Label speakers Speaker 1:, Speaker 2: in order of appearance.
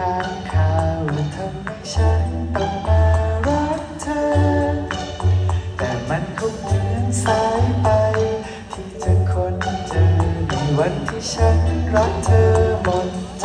Speaker 1: ค้างคาวาทำให้ฉันต้องมารักเธอ แต่มันก็เหมือนสายไป ที่จะค้นเจอในวันที่ฉันรักเธอหมดใจ